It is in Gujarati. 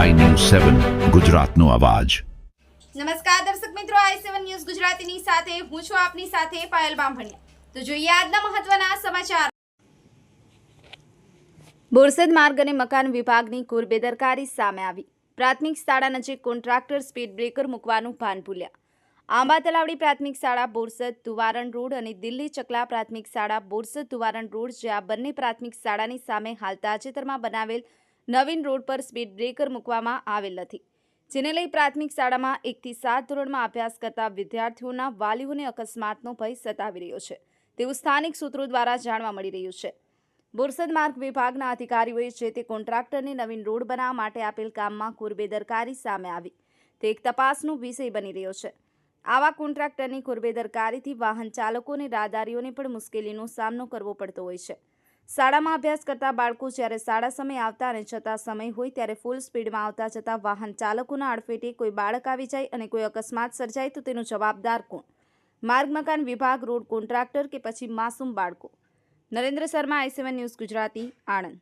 સેવન ગુજરાતનો અવાજ. નમસ્કાર દર્શક મિત્રો આઈ સેવન ન્યૂઝ ગુજરાતીની સાથે હું છું આપની સાથે પાયલ બામભણિયા. તો જોઈએ આજના મહત્વના સમાચાર. બોરસદ માર્ગ અને મકાન વિભાગની કુર બેદરકારી સામે આવી. પ્રાથમિક શાળા નજીક કોન્ટ્રાક્ટર સ્પીડ બ્રેકર મૂકવાનું ભાન ભૂલ્યા. આંબા તલાવડી પ્રાથમિક શાળા બોરસદ તુવારણ રોડ અને દિલ્હી ચકલા પ્રાથમિક શાળા બોરસદ તુવારણ રોડ જે આ બંને પ્રાથમિક શાળાની સામે હાલ તાજેતરમાં બનાવેલ નવીન રોડ પર સ્પીડ બ્રેકર મૂકવામાં આવેલ નથી. જેને લઈ પ્રાથમિક શાળામાં એકથી સાત ધોરણમાં અભ્યાસ કરતા વિદ્યાર્થીઓના વાલીઓને અકસ્માતનો ભય સતાવી રહ્યો છે. તેવું સ્થાનિક સૂત્રો દ્વારા જાણવા મળી રહ્યું છે. બોરસદ માર્ગ વિભાગના અધિકારીઓએ જે તે કોન્ટ્રાક્ટરને નવીન રોડ બનાવવા માટે આપેલ કામમાં કુરબેદરકારી સામે આવી. તે એક તપાસનો વિષય બની રહ્યો છે. આવા કોન્ટ્રાક્ટરની કુરબેદરકારીથી વાહન ચાલકો અને રાહદારીઓને પણ મુશ્કેલીનો સામનો કરવો પડતો હોય છે. શાળામાં અભ્યાસ કરતા બાળકો જ્યારે શાળા સમય આવતા અને જતા સમય હોય ત્યારે ફૂલ સ્પીડમાં આવતા જતા વાહન ચાલકોના અડફેટે કોઈ બાળક આવી જાય અને કોઈ અકસ્માત સર્જાય તો તેનો જવાબદાર કોણ? માર્ગ મકાન વિભાગ, રોડ કોન્ટ્રાક્ટર કે પછી માસૂમ બાળકો? Narendra Sharma I news Gujarati, Anand.